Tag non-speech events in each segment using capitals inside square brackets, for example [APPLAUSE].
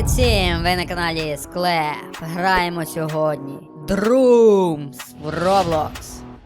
Привіт всім! Ви на каналі Склеп. Граємо сьогодні Drooms в Roblox.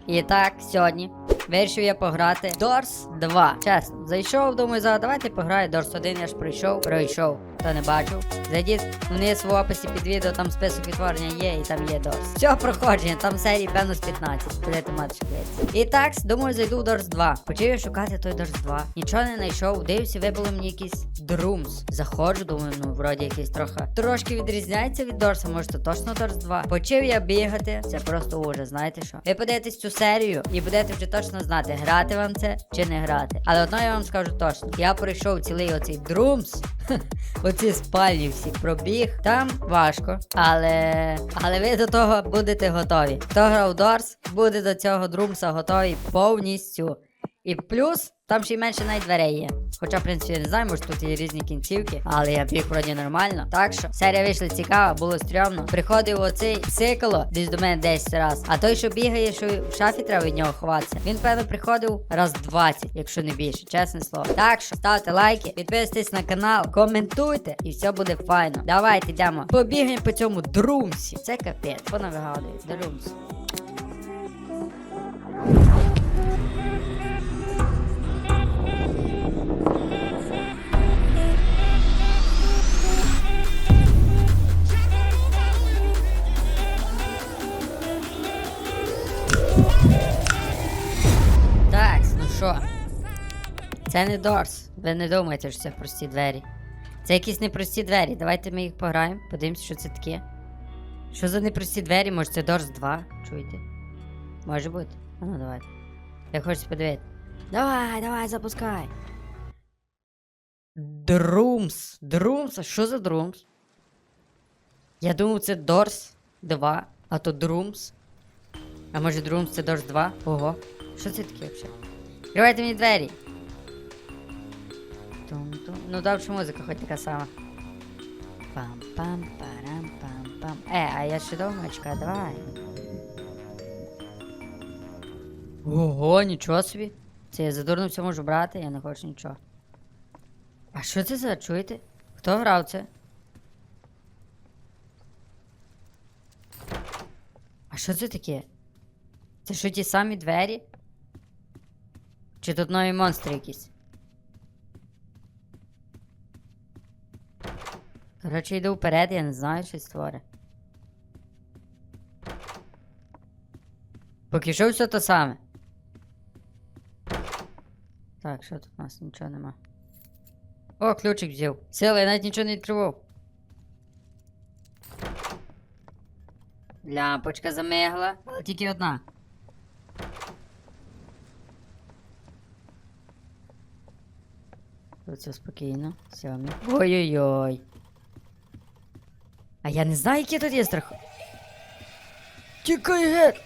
І так, сьогодні вирішив я пограти Doors 2. Чесно, зайшов, думаю, за давайте пограю Doors 1, я ж прийшов, пройшов, хто не бачив. Зайдіть вниз в описі під відео, там список відтворення є, і там є Doors. Все проходження, там серії певно з 15. Будете мати що дивитися. І так, думаю, зайду в Doors 2. Почав я шукати той Doors 2. Нічого не знайшов, дивився, вибило мені якийсь Drooms. Заходжу, думаю, ну вроді якийсь трохи трошки відрізняється від Дорса, може то точно Дорс 2. Почав я бігати, це просто ужас, знаєте що? Ви подивитесь цю серію і будете вже точно знати, грати вам це чи не грати. Але одно я вам скажу точно: я пройшов цілий оцей Drooms, [LAUGHS] оці спальні всі пробіг. Там важко, але але ви до того будете готові. Хто грав Дорс, буде до цього Друмса готовий повністю. І плюс там ще й менше навіть дверей є. Хоча, в принципі, я не знаю, може тут є різні кінцівки, але я біг вроді нормально. Так що серія вийшла цікава, було стрьомно. Приходив оцей цикло десь до мене 10 раз. А той, що бігає, що в шафі треба від нього ховатися. Він, певно, приходив раз 20, якщо не більше, чесне слово. Так що ставте лайки, підписуйтесь на канал, коментуйте, і все буде файно. Давайте йдемо. Побігаємо по цьому друмсі. Це капець, понавигадую. Друмс. Це не Дорс. Ви не думаєте, що це прості двері. Це якісь непрості двері. Давайте ми їх пограємо, подивимося, що це таке. Що за непрості двері? Може це Дорс 2? Чуєте? Може бути. А ну давайте. Я хочу подивити. Давай, давай, запускай. Друмс. Друмс? А що за Друмс? Я думав, це Дорс 2, а то Друмс. А може Друмс це Дорс 2? Ого. Що це таке взагалі? Відкривайте мені двері. Тум-тум. Ну довше музика хоч така сама. Пам-пам-парам-пам-пам. Е, а я ще довго давай. Ого, нічого собі. Це я задурно все можу брати, я не хочу нічого. А що це за, чуєте? Хто грав це? А що це таке? Це що ті самі двері? Чи тут нові монстри якісь? Коротше, йду вперед, я не знаю, що створе. Поки що все то саме. Так, що тут у нас нічого нема. О, ключик взяв. Сила, я навіть нічого не відкривав. Лампочка замигла, але тільки одна. Тут все спокійно. Сьомі. Ой-ой-ой. А я не знаю, які тут є страх. Тікай геть!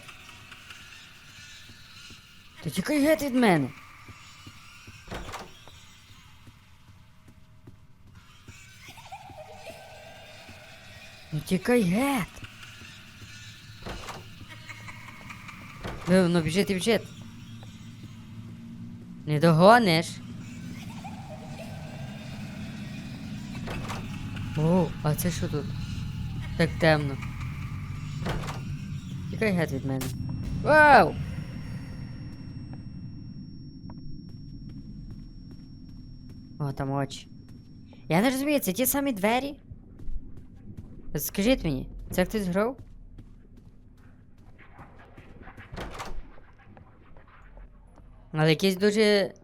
Ти тікай геть від мене. Ну тікай геть. Ну, ну біжить і біжить. Не догониш. О, а це що тут? Так темно. Тікай геть від мене. Вау! О, там очі. Я не розумію, це ті самі двері? Скажіть мені, це хтось грав? Але якісь дуже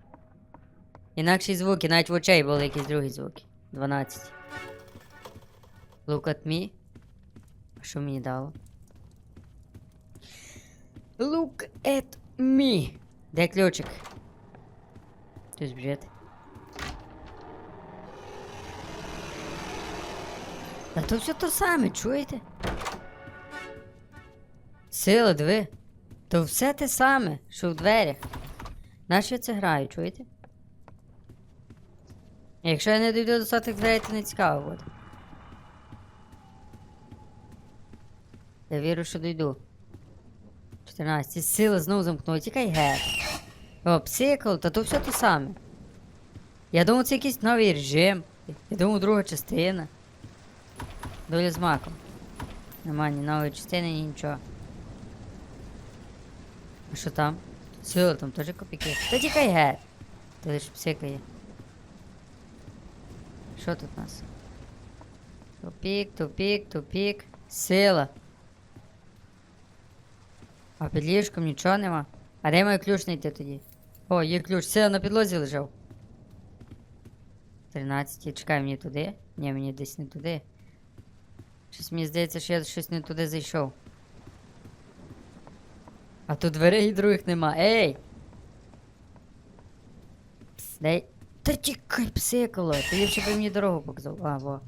інакші звуки, навіть в очей були якісь другі звуки. 12. Look at me. Що мені дало? Look at me. Де ключик? Хтось бжит. Та то все то саме, чуєте? Сила, диви. То все те саме, що в дверях. Нащо я це граю, чуєте? Якщо я не дійду до сотих дверей, то не цікаво буде. Я вірю, що дійду. 14. Сила знову замкнула. Тікай геть. О, псикл, та то все то саме. Я думав, це якийсь новий режим. Я думав, друга частина. Доля з маком. Нема ні нової частини, ні нічого. А що там? Сила, там теж копійки. Та тікай геть. Ти лиш псикає. Що тут у нас? Тупік, тупік, тупік. Сила. А під ліжком нічого нема. А де мій ключ знайти тоді? О, є ключ. Сила на підлозі лежав. 13. Чекай мені туди. Ні, мені десь не туди. Щось мені здається, що я щось не туди зайшов. А тут дверей других нема. Ей! Пс, дай. Та тікай, псикало. Ти ліпше би мені дорогу показав. А, во.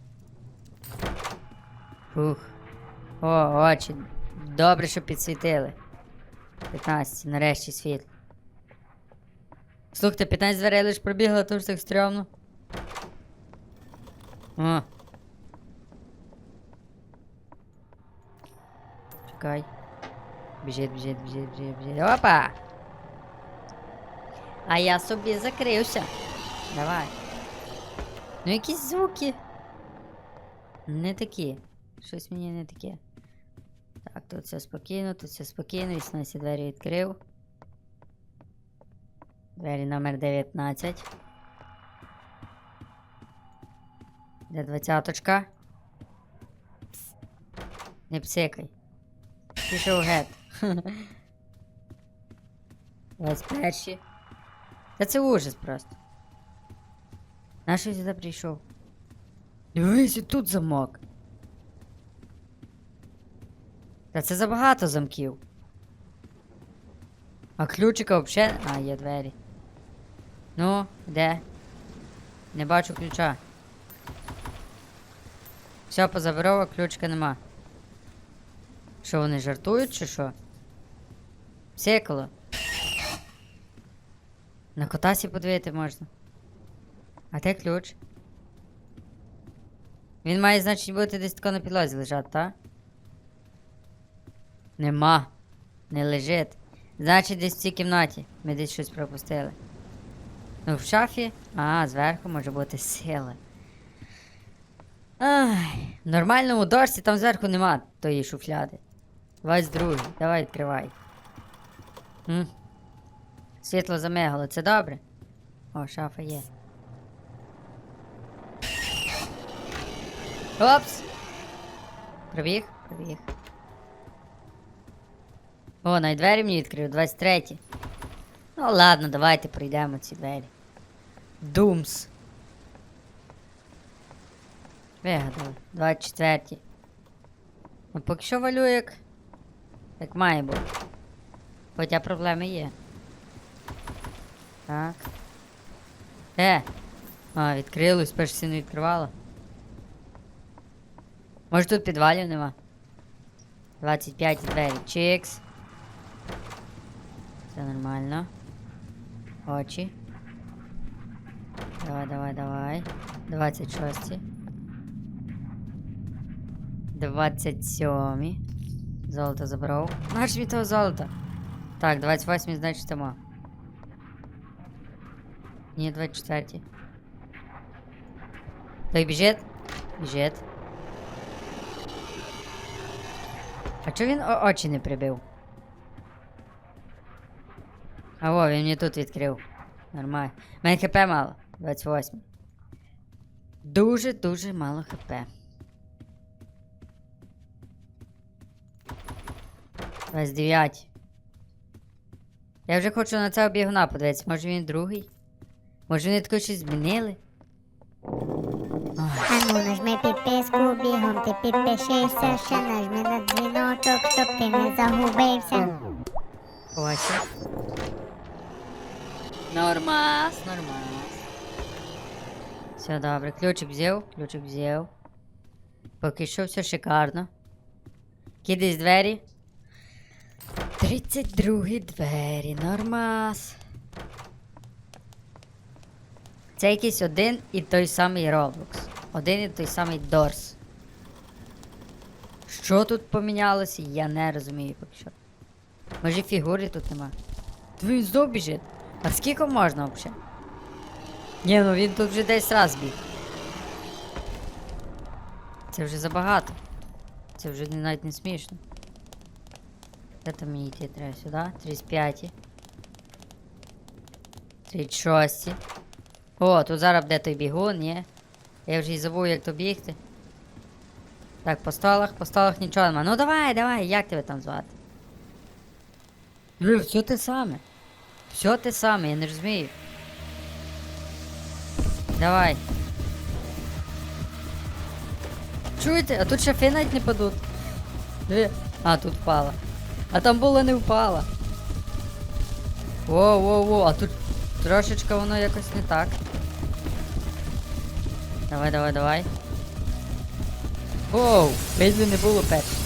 Фух. О, очі. Добре, що підсвітили. 15, нарешті світло. Слухайте, 15 дверей лиш пробігла, то ж так стрьомно. О. Чекай. Біжить, біжить, біжить, біжить, біжить. Опа! А я собі закрився. Давай. Ну якісь звуки. Не такі. Щось мені не таке. Так, тут все спокійно, тут все спокійно. 18 двері відкрив. Двері номер 19. Де двадцяточка? Не псикай. Пішов гет. 21. [LAUGHS] Та це ужас просто. Нащо сюди прийшов? Дивись, і тут замок. Та це забагато замків. А ключика взагалі. А, є двері. Ну, де? Не бачу ключа. Все позабирав, ключика нема. Що вони жартують чи що? Псикало. На котасі подивити можна. А де ключ? Він має, значить, бути десь тако на підлозі лежати, так? Нема. Не лежить. Значить, десь в цій кімнаті. Ми десь щось пропустили. Ну, в шафі. А, зверху може бути сила. Ай, в нормальному дошці там зверху нема тої шуфляди. 22. Давай відкривай. М? Світло замигало, це добре? О, шафа є. Опс! Пробіг? Пробіг. О, навіть двері мені відкрив, 23. Ну ладно, давайте пройдемо ці двері. Думс. Вигадали. 24. Ну поки що валю як. Як має бути. Хоча проблеми є. Так. Е! А, відкрилось, перш не відкривало. Може тут підвалів нема? 25 двері. Чикс. Все нормально. Очі. Давай, давай, давай. 26. 27. Золото забрав. Наш від того золота. Так, 28, значить, тема. Ні, 24. Той біжить? Біжить. А чого він о- очі не прибив? А о, він мені тут відкрив. Нормально. У мене хп мало. 28. Дуже-дуже мало хп. 29. Я вже хочу на це бігуна подивитися. Може він другий? Може вони таке щось змінили? Ану, нажми підписку, бігом ти підпишися, ще нажми на дзвіночок, щоб ти не загубився. Ось. Нормас, нормас. Все добре. Ключик взяв, ключик взяв. Поки що все шикарно. Кидись двері. 32 двері, нормас. Це якийсь один і той самий Roblox. Один і той самий Дорс. Що тут помінялося, я не розумію поки що. Може фігури тут нема. То він знов біжить. А скільки можна взагалі? Ні, ну він тут вже десь раз біг. це вже забагато. Це вже навіть не смішно. Де там мені йти треба сюди? 35. 36. О, тут зараз буде той бігун, ні? Я вже й забув, як то бігти. Так, по столах, по столах нічого нема. Ну давай, давай, як тебе там звати? Все те саме. Все те саме, я не розумію. Давай. Чуєте? А тут шафи навіть не падуть. А, тут впала. А там було не впала. Воу, воу, воу, а тут трошечка воно якось не так. Давай, давай, давай. Воу, ледве не було перше.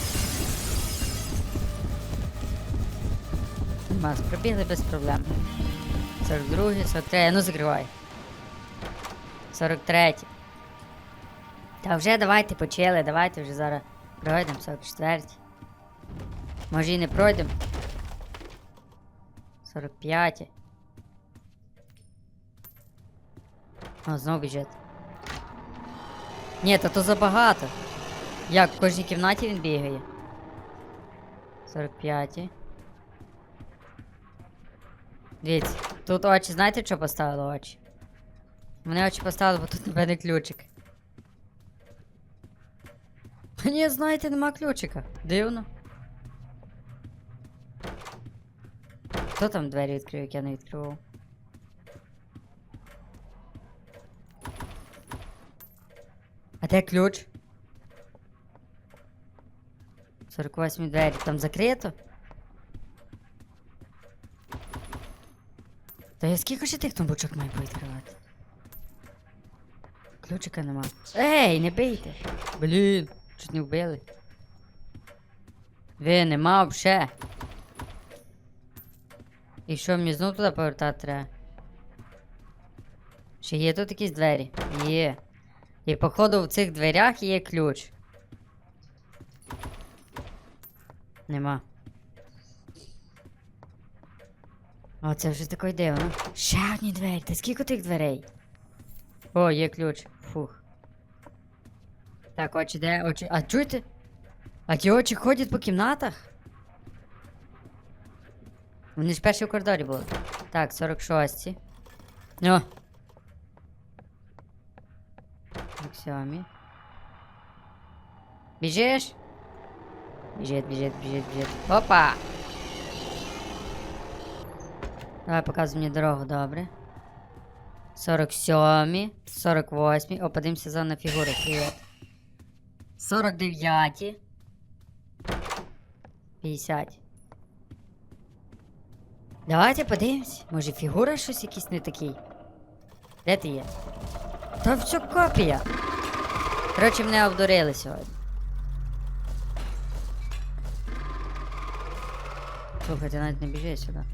Мас, пробігли без проблем. 42, 43, ну закривай. 43. Та вже давайте почали, давайте вже зараз пройдемо 44. Може і не пройдемо. 45. О, знову біжить. Ні, та то забагато. Як, в кожній кімнаті він бігає? 45. Дивіться, тут очі, знаєте, що поставили очі? Вони очі поставили, бо тут напевне ключик. Ні, знаєте, нема ключика. Дивно. Хто там двері відкрив, як я не відкривав? А де ключ? 48 двері, там закрито? Я скільки ще тих тумбочок маю повідкривати? Ключика нема. Ей, не бийте! Блін, чуть не вбили. Ви нема вообще. І що, мені знову туди повертати треба? Чи є тут якісь двері? Є. І походу в цих дверях є ключ. Нема. О, це вже такий дивно. Ще одні двері. Та скільки тих дверей? О, є ключ. Фух. Так, очі де? Очі. А чуєте? А ті очі ходять по кімнатах? Вони ж перші в коридорі були. Так, 46. О! 47. Біжиш? Біжить, біжить, біжить, біжить. Опа! Давай показуй мені дорогу, добре. 47, 48. О, подивимося за на фігури. Привіт. 49. 50. Давайте подивимось. Може фігура щось якийсь не такий. Де ти є? Та все копія. Коротше, мене обдурили сьогодні. Слухай, ти навіть не біжи сюди.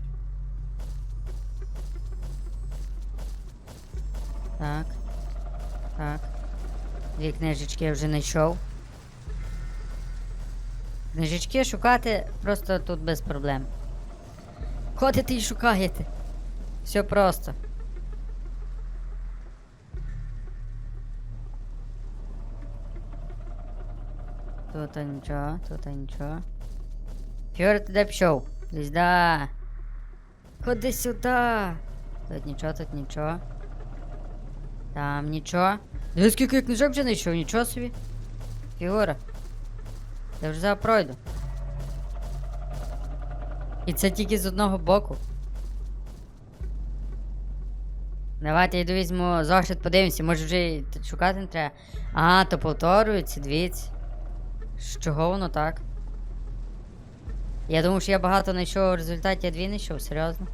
Так. Так. Дві книжечки я вже знайшов. Книжечки шукати просто тут без проблем. Ходите і шукаєте. Все просто. Тут нічого, тут нічого. Фьор, ти де пішов? Десь да. Ходи сюди. Тут нічого, тут нічого. Там нічого. Дивись, скільки книжок вже знайшов, нічого собі. Фігура. Я вже зараз пройду. І це тільки з одного боку. Давайте я йду візьму зошит, подивимося, може вже шукати не треба. А, то повторюється, дивіться. З чого воно так? Я думав, що я багато знайшов, в результаті я дві знайшов, серйозно.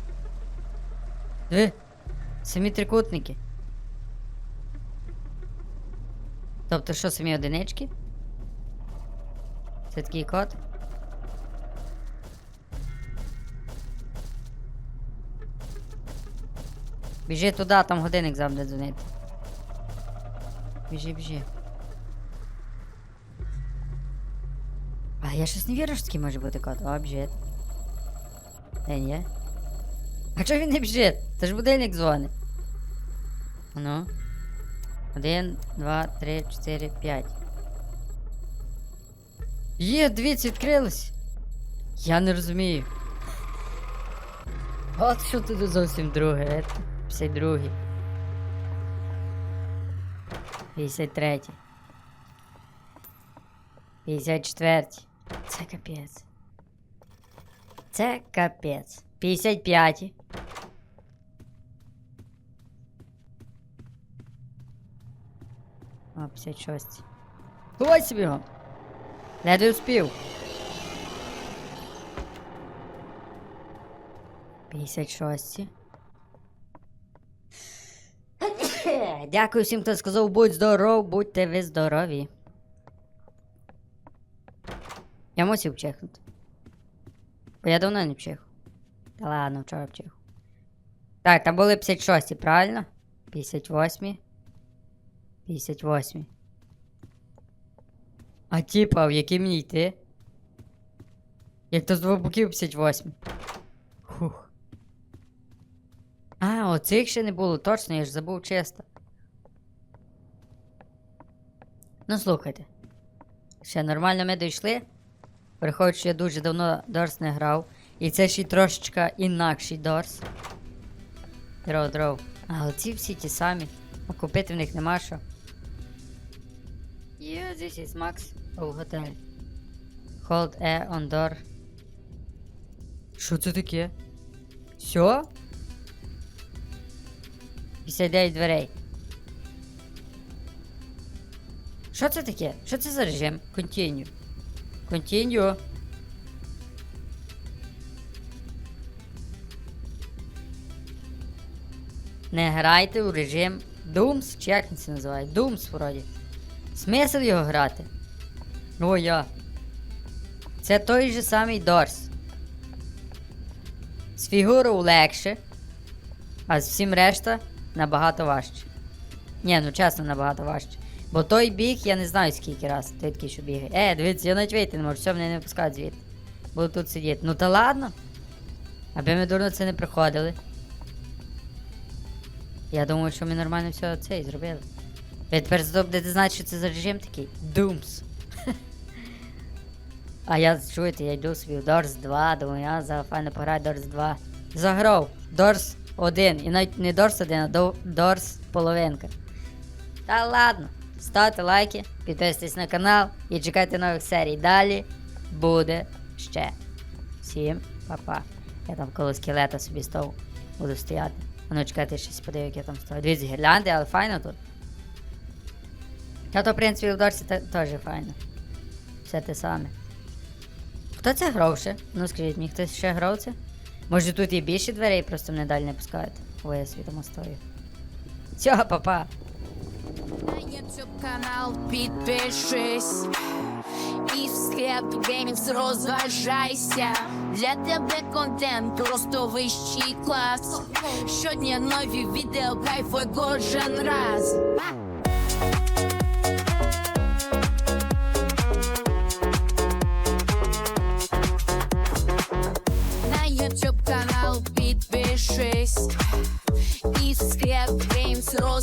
Диви, самі трикутники. Тобто що, самі одинички? Це такий код? Біжи туди, там годинник завжди дзвонити. Біжи, біжи. А я щось не вірю, що такий може бути код. О, біжить. Е, ні. А чого він не біжить? Це ж будильник дзвонить. Ну. Один, два, три, чотири, п'ять. Є, дивіться, відкрилось. Я не розумію. От що тут зовсім друге, е, 52. 53. 54. Це капець. Це капець. 55. О, 56. Ховай собі його. Ледве успів. 56. Дякую всім, хто сказав, будь здоров, будьте ви здорові. Я мусив чехнути. Бо я давно не вчихав. Та ладно, вчора вчихав. Так, там були 56, правильно? 58. 58. А типа, в який мені йти? Як то з двох боків 58. Хух. А, оцих ще не було, точно, я ж забув чисто. Ну, слухайте. Ще нормально ми дійшли. Враховуючи, що я дуже давно Дорс не грав. І це ще й трошечка інакший Дорс. Дров, дров. А оці всі ті самі. А купити в них нема що. Yeah, this is Max. Oh, hotel. Hold air on door. Що це таке? Все? 59 дверей. Що це таке? Що це за режим? Continue. Continue. Не грайте у режим Dooms, чи як він це називає? Dooms вроді. Смисл його грати? О, я. Це той же самий Дорс. З фігурою легше, а з всім решта набагато важче. Ні, ну чесно, набагато важче. Бо той біг, я не знаю скільки раз, той такий, що бігає. Е, дивіться, я навіть вийти не можу, все, мене не випускають звідти. Буду тут сидіти. Ну та ладно. Аби ми дурно це не приходили. Я думаю, що ми нормально все це і зробили. Ви тепер зато будете знати, що це за режим такий. Dooms. а я чуєте, я йду в Doors 2, думаю, я за файно пограю Doors 2. Заграв Doors 1. І навіть не Doors 1, а Doors половинка. Та ладно. Ставте лайки, підписуйтесь на канал і чекайте нових серій. Далі буде ще. Всім па-па. Я там коло скелета собі став, буду стояти. А ну чекайте, щось подивив, як я там стою. Дивіться, гірлянди, але файно тут. Та то, в принципі, в Дорсі теж файно. Все те саме. Хто це грав ще? Ну скажіть мені, хтось ще грав це? Може тут є більше дверей, просто мене далі не пускають. Ой, я світомо стою. Все, па-па. На YouTube канал підпишись І в Script Games розважайся Для тебе контент просто вищий клас Щодня нові відео, кайфуй кожен раз